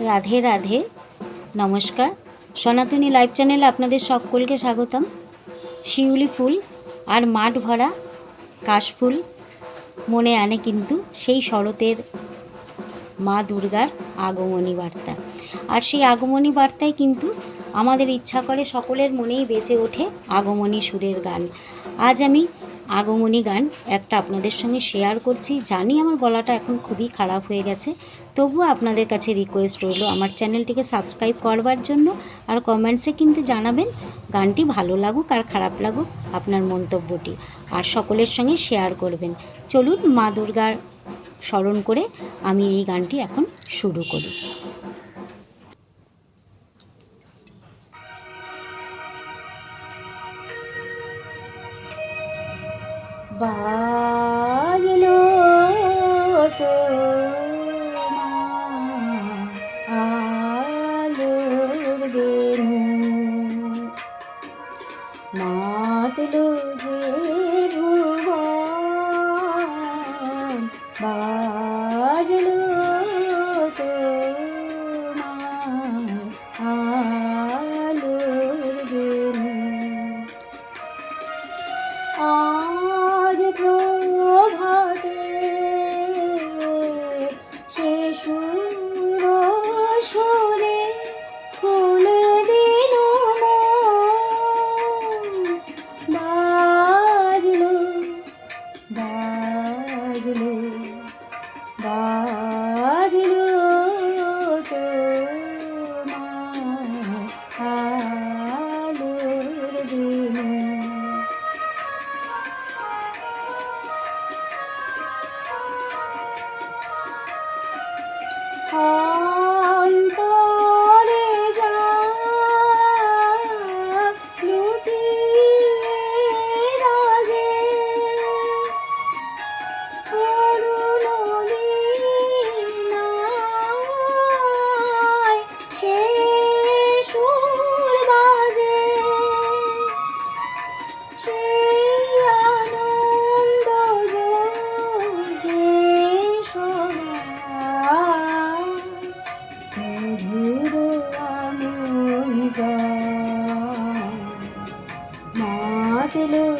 রাধে রাধে। নমস্কার। সনাতনী লাইভ চ্যানেলে আপনাদের সকলকে স্বাগতম। শিউলি ফুল আর মাঠ ভরা কাশফুল মনে আনে কিন্তু সেই শরতের মা দুর্গার আগমনী বার্তা। আর সেই আগমনী বার্তায় কিন্তু আমাদের ইচ্ছা করে সকলের মনেই বেঁচে ওঠে আগমনী সুরের গান। আজ আমি আগমনী গান একটা আপনাদের সঙ্গে শেয়ার করছি। জানি আমার গলাটা এখন খুবই খারাপ হয়ে গেছে। তবুও আপনাদের কাছে রিকোয়েস্ট রইল আমার চ্যানেলটিকে সাবস্ক্রাইব করবার জন্য। আর কমেন্টসে কিন্তু জানাবেন গানটি ভালো লাগুক আর খারাপ লাগুক আপনার মন্তব্যটি। আর সকলের সঙ্গে শেয়ার করবেন। চলুন মা দুর্গার স্মরণ করে আমি এই গানটি এখন শুরু করি। বাজলো তো আলোর বেনু মাতলো যে ভুবন বাজলো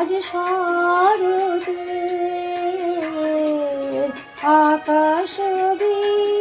আজ শরতের আকাশ বীণা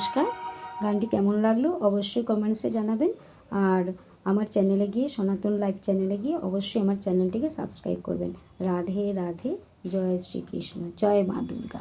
নমস্কার। গানটি কেমন লাগল অবশ্যই কমেন্টসে জানাবেন। আর আমার চ্যানেলে গিয়ে সনাতন লাইভ চ্যানেলে গিয়ে অবশ্যই আমার চ্যানেলটিকে সাবস্ক্রাইব করবেন। রাধে রাধে, জয় শ্রীকৃষ্ণ, জয় মা দুর্গা।